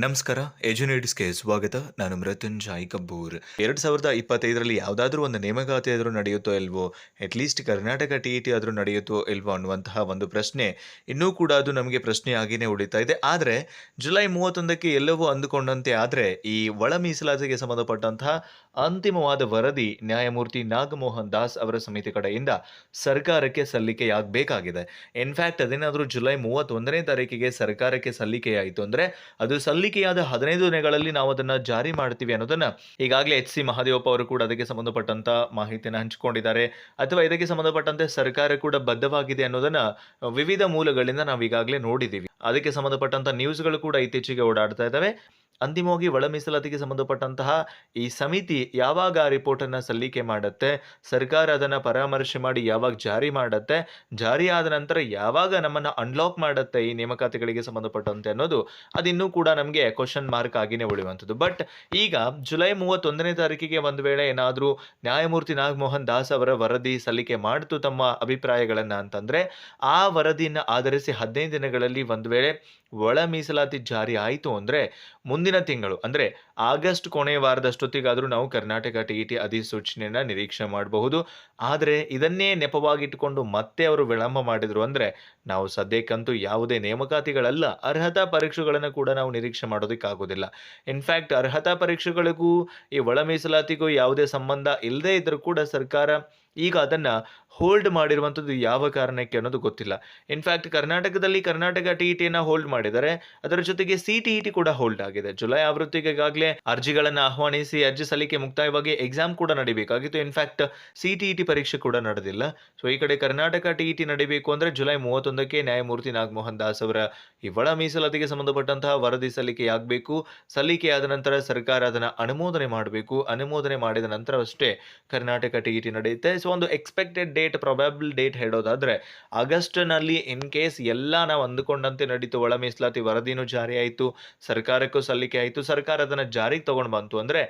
ನಮಸ್ಕಾರ ಎಜುನೇಟ್ಸ್ಗೆ ಸ್ವಾಗತ. ನಾನು ಮೃತ್ಯುಂಜಯ್ ಕಬ್ಬೂರ್. ಎರಡು ಸಾವಿರದ ಇಪ್ಪತ್ತೈದರಲ್ಲಿ ಯಾವುದಾದ್ರೂ ಒಂದು ನೇಮಕಾತಿ ಆದರೂ ನಡೆಯುತ್ತೋ ಇಲ್ವೋ at least Karnataka T E T ಆದರೂ ನಡೆಯುತ್ತೋ ಇಲ್ವೋ ಅನ್ನುವಂತಹ ಒಂದು ಪ್ರಶ್ನೆ ಇನ್ನೂ ಕೂಡ ಅದು ನಮಗೆ ಪ್ರಶ್ನೆ ಆಗಿಯೇ ಉಳಿತಾ ಇದೆ. ಆದರೆ, ಜುಲೈ ಮೂವತ್ತೊಂದಕ್ಕೆ ಎಲ್ಲವೂ ಅಂದುಕೊಂಡಂತೆ ಆದರೆ, ಈ ಒಳ ಮೀಸಲಾತಿಗೆ ಸಂಬಂಧಪಟ್ಟಂತಹ ಅಂತಿಮವಾದ ವರದಿ ನ್ಯಾಯಮೂರ್ತಿ ನಾಗಮೋಹನ್ ದಾಸ್ ಅವರ ಸಮಿತಿ ಕಡೆಯಿಂದ ಸರ್ಕಾರಕ್ಕೆ ಸಲ್ಲಿಕೆಯಾಗಬೇಕಾಗಿದೆ. ಇನ್ಫ್ಯಾಕ್ಟ್ ಅದೇನಾದರೂ ಜುಲೈ ಮೂವತ್ತೊಂದನೇ ತಾರೀಕಿಗೆ ಸರ್ಕಾರಕ್ಕೆ ಸಲ್ಲಿಕೆಯಾಯಿತು ಅಂದರೆ, ಅದು ಸಲ್ಲಿಕೆಯಾದ ಹದಿನೈದು ದಿನಗಳಲ್ಲಿ ನಾವು ಅದನ್ನು ಜಾರಿ ಮಾಡ್ತೀವಿ ಅನ್ನೋದನ್ನ ಈಗಾಗಲೇ ಎಚ್ ಸಿ ಮಹಾದೇವಪ್ಪ ಅವರು ಕೂಡ ಅದಕ್ಕೆ ಸಂಬಂಧಪಟ್ಟಂತ ಮಾಹಿತಿಯನ್ನು ಹಂಚಿಕೊಂಡಿದ್ದಾರೆ. ಅಥವಾ ಇದಕ್ಕೆ ಸಂಬಂಧಪಟ್ಟಂತೆ ಸರ್ಕಾರ ಕೂಡ ಬದ್ಧವಾಗಿದೆ ಅನ್ನೋದನ್ನ ವಿವಿಧ ಮೂಲಗಳಿಂದ ನಾವು ಈಗಾಗಲೇ ನೋಡಿದ್ದೀವಿ ಅದಕ್ಕೆ ಸಂಬಂಧಪಟ್ಟಂತ ನ್ಯೂಸ್ಗಳು ಕೂಡ ಇತ್ತೀಚೆಗೆ ಓಡಾಡ್ತಾ ಇದ್ದಾವೆ ಅಂತಿಮವಾಗಿ ಒಳ ಮೀಸಲಾತಿಗೆ ಸಂಬಂಧಪಟ್ಟಂತಹ ಈ ಸಮಿತಿ ಯಾವಾಗ ಆ ರಿಪೋರ್ಟನ್ನು ಸಲ್ಲಿಕೆ ಮಾಡುತ್ತೆ, ಸರ್ಕಾರ ಅದನ್ನು ಪರಾಮರ್ಶೆ ಮಾಡಿ ಯಾವಾಗ ಜಾರಿ ಮಾಡುತ್ತೆ, ಜಾರಿ ಆದ ನಂತರ ಯಾವಾಗ ನಮ್ಮನ್ನು ಅನ್ಲಾಕ್ ಮಾಡುತ್ತೆ ಈ ನೇಮಕಾತಿಗಳಿಗೆ ಸಂಬಂಧಪಟ್ಟಂತೆ ಅನ್ನೋದು, ಅದಿನ್ನೂ ಕೂಡ ನಮಗೆ ಕ್ವಶನ್ ಮಾರ್ಕ್ ಆಗಿನೇ ಉಳಿಯುವಂಥದ್ದು. ಬಟ್ ಈಗ ಜುಲೈ ಮೂವತ್ತೊಂದನೇ ತಾರೀಕಿಗೆ ಒಂದು ವೇಳೆ ಏನಾದರೂ ನ್ಯಾಯಮೂರ್ತಿ ನಾಗಮೋಹನ್ ದಾಸ್ ಅವರ ವರದಿ ಸಲ್ಲಿಕೆ ಮಾಡಿತು ತಮ್ಮ ಅಭಿಪ್ರಾಯಗಳನ್ನು ಅಂತಂದರೆ, ಆ ವರದಿಯನ್ನು ಆಧರಿಸಿ ಹದಿನೈದು ದಿನಗಳಲ್ಲಿ ಒಂದು ವೇಳೆ ಒಳ ಮೀಸಲಾತಿ ಜಾರಿ ಆಯಿತು ಅಂದರೆ ಮುಂದಿನ ತಿಂಗಳು, ಅಂದರೆ ಆಗಸ್ಟ್ ಕೊನೆಯ ವಾರದಷ್ಟೊತ್ತಿಗಾದರೂ ನಾವು ಕರ್ನಾಟಕ ಟಿ ಇ ಟಿ ಅಧಿಸೂಚನೆಯನ್ನು ನಿರೀಕ್ಷೆ ಮಾಡಬಹುದು. ಆದರೆ ಇದನ್ನೇ ನೆಪವಾಗಿಟ್ಟುಕೊಂಡು ಮತ್ತೆ ಅವರು ವಿಳಂಬ ಮಾಡಿದರು ಅಂದರೆ ನಾವು ಸದ್ಯಕ್ಕಂತೂ ಯಾವುದೇ ನೇಮಕಾತಿಗಳಲ್ಲ, ಅರ್ಹತಾ ಪರೀಕ್ಷೆಗಳನ್ನು ಕೂಡ ನಾವು ನಿರೀಕ್ಷೆ ಮಾಡೋದಕ್ಕಾಗೋದಿಲ್ಲ. ಇನ್ಫ್ಯಾಕ್ಟ್ ಅರ್ಹತಾ ಪರೀಕ್ಷೆಗಳಿಗೂ ಈ ಒಳ ಮೀಸಲಾತಿಗೂ ಯಾವುದೇ ಸಂಬಂಧ ಇಲ್ಲದೇ ಇದ್ದರೂ ಕೂಡ ಸರ್ಕಾರ ಈಗ ಅದನ್ನು ಹೋಲ್ಡ್ ಮಾಡಿರುವಂಥದ್ದು ಯಾವ ಕಾರಣಕ್ಕೆ ಅನ್ನೋದು ಗೊತ್ತಿಲ್ಲ. ಇನ್ಫ್ಯಾಕ್ಟ್ ಕರ್ನಾಟಕದಲ್ಲಿ ಕರ್ನಾಟಕ ಟಿ ಇ ಟಿಯನ್ನು ಹೋಲ್ಡ್ ಮಾಡಿದರೆ, ಅದರ ಜೊತೆಗೆ ಸಿ ಟಿ ಇ ಟಿ ಕೂಡ ಹೋಲ್ಡ್ ಆಗಿದೆ. ಜುಲೈ ಆವೃತ್ತಿಗಾಗಲೇ ಅರ್ಜಿಗಳನ್ನು ಆಹ್ವಾನಿಸಿ, ಅರ್ಜಿ ಸಲ್ಲಿಕೆ ಮುಕ್ತಾಯವಾಗಿ ಎಕ್ಸಾಮ್ ಕೂಡ ನಡಿಬೇಕಾಗಿತ್ತು. In fact C T E T ಪರೀಕ್ಷೆ ಕೂಡ ನಡೆದಿಲ್ಲ. ಸೊ ಈ ಕಡೆ ಕರ್ನಾಟಕ ಟಿ ಇ ಟಿ ನಡಿಬೇಕು ಅಂದರೆ ಜುಲೈ ಮೂವತ್ತೊಂದಕ್ಕೆ ನ್ಯಾಯಮೂರ್ತಿ ನಾಗಮೋಹನ್ ದಾಸ್ ಅವರ ಈ ಒಳ ಮೀಸಲಾತಿಗೆ ಸಂಬಂಧಪಟ್ಟಂತಹ ವರದಿ ಸಲ್ಲಿಕೆಯಾಗಬೇಕು. ಸಲ್ಲಿಕೆಯಾದ ನಂತರ ಸರ್ಕಾರ ಅದನ್ನು ಅನುಮೋದನೆ ಮಾಡಬೇಕು. ಅನುಮೋದನೆ ಮಾಡಿದ ನಂತರವಷ್ಟೇ ಕರ್ನಾಟಕ ಟಿ ಇ ಟಿ ನಡೆಯುತ್ತೆ. ಸೊ ಒಂದು ಎಕ್ಸ್ಪೆಕ್ಟೆಡ್ ಡೇಟ್ ಪ್ರೊಬಾಬಲ್ ಡೇಟ್ ಹೇಳೋದಾದರೆ ಆಗಸ್ಟ್ನಲ್ಲಿ ಇನ್ ಕೇಸ್ ಎಲ್ಲ ನಾವು ಅಂದುಕೊಂಡಂತೆ ನಡೀತು, ಒಳ ಮೀಸಲಾತಿ ವರದಿನೂ ಜಾರಿ ಆಯಿತು, ಸರ್ಕಾರಕ್ಕೂ ಸಲ್ಲಿಕೆ ಆಯಿತು, ಸರ್ಕಾರ ಅದನ್ನು ಜಾರಿಗೆ ತಗೊಂಡು ಬಂತು ಅಂದರೆ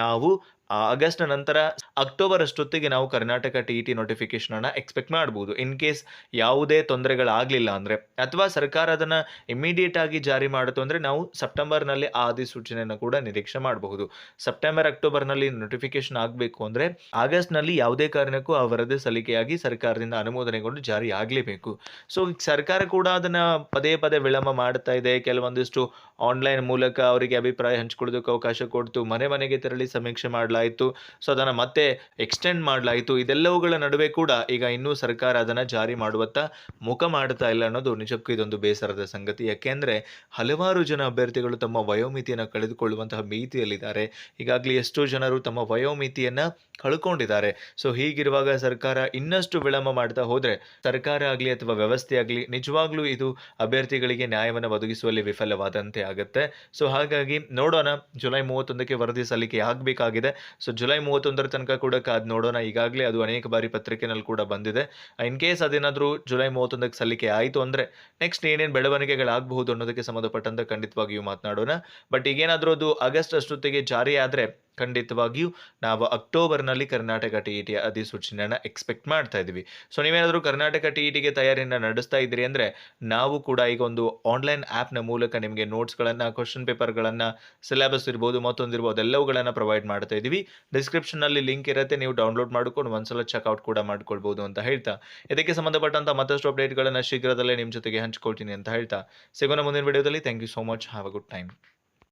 ನಾವು ಆಗಸ್ಟ್ ನಂತರ ಅಕ್ಟೋಬರ್ ಅಷ್ಟೊತ್ತಿಗೆ ನಾವು Karnataka T E T notification expect ಮಾಡಬಹುದು ಇನ್ ಕೇಸ್ ಯಾವುದೇ ತೊಂದರೆಗಳಾಗಲಿಲ್ಲ ಅಂದ್ರೆ, ಅಥವಾ ಸರ್ಕಾರ ಅದನ್ನ ಇಮಿಡಿಯೇಟ್ ಆಗಿ ಜಾರಿ ಮಾಡಿತು ಅಂದ್ರೆ ನಾವು ಸೆಪ್ಟೆಂಬರ್ನಲ್ಲಿ ಆ ಅಧಿಸೂಚನೆಯನ್ನು ಕೂಡ ನಿರೀಕ್ಷೆ ಮಾಡಬಹುದು. ಸೆಪ್ಟೆಂಬರ್, ಅಕ್ಟೋಬರ್ನಲ್ಲಿ ನೋಟಿಫಿಕೇಶನ್ ಆಗಬೇಕು ಅಂದರೆ ಆಗಸ್ಟ್ನಲ್ಲಿ ಯಾವುದೇ ಕಾರಣಕ್ಕೂ ಆ ವರದಿ ಸಲ್ಲಿಕೆಯಾಗಿ ಸರ್ಕಾರದಿಂದ ಅನುಮೋದನೆಗೊಂಡು ಜಾರಿ ಆಗಲೇಬೇಕು. ಸೊ ಸರ್ಕಾರ ಕೂಡ ಅದನ್ನ ಪದೇ ಪದೇ ವಿಳಂಬ ಮಾಡ್ತಾ ಇದೆ. ಕೆಲವೊಂದಿಷ್ಟು ಆನ್ಲೈನ್ ಮೂಲಕ ಅವರಿಗೆ ಅಭಿಪ್ರಾಯ ಹಂಚಿಕೊಳ್ಳೋದಕ್ಕೆ ಅವಕಾಶ ಕೊಡ್ತು. ಮನೆ ಮನೆಗೆ ತೆರಳಿ ಸಮೀಕ್ಷೆ ಮಾಡಲಾಯಿತು ಸೊ ಅದನ್ನು ಮತ್ತೆ ಎಕ್ಸ್ಟೆಂಡ್ ಮಾಡಲಾಯಿತು. ಇದೆಲ್ಲವುಗಳ ನಡುವೆ ಕೂಡ ಈಗ ಇನ್ನೂ ಸರ್ಕಾರ ಅದನ್ನು ಜಾರಿ ಮಾಡುವತ್ತ ಮುಖ ಮಾಡ್ತಾ ಇಲ್ಲ ಅನ್ನೋದು ನಿಜಕ್ಕೂ ಇದೊಂದು ಬೇಸರದ ಸಂಗತಿ. ಯಾಕೆಂದರೆ ಹಲವಾರು ಜನ ಅಭ್ಯರ್ಥಿಗಳು ತಮ್ಮ ವಯೋಮಿತಿಯನ್ನು ಕಳೆದುಕೊಳ್ಳುವಂತಹ ಭೀತಿಯಲ್ಲಿದ್ದಾರೆ. ಈಗಾಗಲೇ ಎಷ್ಟೋ ಜನರು ತಮ್ಮ ವಯೋಮಿತಿಯನ್ನು ಕಳ್ಕೊಂಡಿದ್ದಾರೆ. ಸೊ ಹೀಗಿರುವಾಗ ಸರ್ಕಾರ ಇನ್ನಷ್ಟು ವಿಳಂಬ ಮಾಡ್ತಾ ಹೋದರೆ ಸರ್ಕಾರ ಆಗಲಿ ಅಥವಾ ವ್ಯವಸ್ಥೆ ಆಗಲಿ ನಿಜವಾಗ್ಲೂ ಇದು ಅಭ್ಯರ್ಥಿಗಳಿಗೆ ನ್ಯಾಯವನ್ನು ಒದಗಿಸುವಲ್ಲಿ ವಿಫಲವಾದಂತೆ ಆಗುತ್ತೆ. ಸೊ ಹಾಗಾಗಿ ನೋಡೋಣ. ಜುಲೈ ಮೂವತ್ತೊಂದಕ್ಕೆ ವರದಿ ಸಲ್ಲಿಕೆ ಆಗಬೇಕಾಗಿದೆ. ಸೊ ಜುಲೈ ಮೂವತ್ತೊಂದರ ತನಕ ಕೂಡ ಕಾದು ನೋಡೋಣ. ಈಗಾಗಲೇ ಅದು ಅನೇಕ ಬಾರಿ ಪತ್ರಿಕೆನಲ್ಲಿ ಕೂಡ ಬಂದಿದೆ. ಇನ್ ಕೇಸ್ ಅದೇನಾದರೂ ಜುಲೈ ಮೂವತ್ತೊಂದಕ್ಕೆ ಸಲ್ಲಿಕೆ ಆಯಿತು ಅಂದರೆ ನೆಕ್ಸ್ಟ್ ಏನೇನು ಬೆಳವಣಿಗೆಗಳಾಗಬಹುದು ಅನ್ನೋದಕ್ಕೆ ಸಂಬಂಧಪಟ್ಟಂತೆ ಖಂಡಿತವಾಗಿಯೂ ಮಾತನಾಡೋಣ. ಬಟ್ ಈಗೇನಾದರೂ ಅದು ಆಗಸ್ಟ್ ಅಷ್ಟೊತ್ತಿಗೆ ಜಾರಿ ಆದರೆ ಖಂಡಿತವಾಗಿಯೂ ನಾವು ಅಕ್ಟೋಬರ್ನಲ್ಲಿ ಕರ್ನಾಟಕ ಟಿ ಇ ಟಿಯ ಅಧಿಸೂಚನೆಯನ್ನು ಎಕ್ಸ್ಪೆಕ್ಟ್ ಮಾಡ್ತಾ ಇದ್ದೀವಿ. ಸೊ ನೀವೇನಾದರೂ ಕರ್ನಾಟಕ ಟಿ ಇ ಟಿಗೆ ತಯಾರಿಯನ್ನು ನಡೆಸ್ತಾ ಇದ್ದೀರಿ ಅಂದರೆ ನಾವು ಕೂಡ ಈಗ ಒಂದು ಆನ್ಲೈನ್ ಆ್ಯಪ್ನ ಮೂಲಕ ನಿಮಗೆ ನೋಟ್ಸ್ಗಳನ್ನು ಕ್ವಶನ್ ಪೇಪರ್ಗಳನ್ನು ಸಿಲೆಬಸ್ ಇರ್ಬೋದು ಮತ್ತೊಂದಿರ್ಬೋದು ಎಲ್ಲವುಗಳನ್ನು ಪ್ರೊವೈಡ್ ಮಾಡ್ತಾ ಇದ್ದೀವಿ. ಡಿಸ್ಕ್ರಿಪ್ಷನ್ನಲ್ಲಿ ಲಿಂಕ್ ಇರುತ್ತೆ, ನೀವು ಡೌನ್ಲೋಡ್ ಮಾಡಿಕೊಂಡು ಒಂದ್ಸಲ ಚೆಕ್ಔಟ್ ಕೂಡ ಮಾಡ್ಕೊಳ್ಬೋದು ಅಂತ ಹೇಳ್ತಾ. ಇದಕ್ಕೆ ಸಂಬಂಧಪಟ್ಟಂಥ ಮತ್ತಷ್ಟು ಅಪ್ಡೇಟ್ಗಳನ್ನು ಶೀಘ್ರದಲ್ಲೇ ನಿಮ್ಮ ಜೊತೆಗೆ ಹಂಚ್ಕೊಳ್ತೀನಿ ಅಂತ ಹೇಳ್ತಾ. ಸಿಗೋಣ ಮುಂದಿನ ವಿಡಿಯೋದಲ್ಲಿ thank you so much have a good time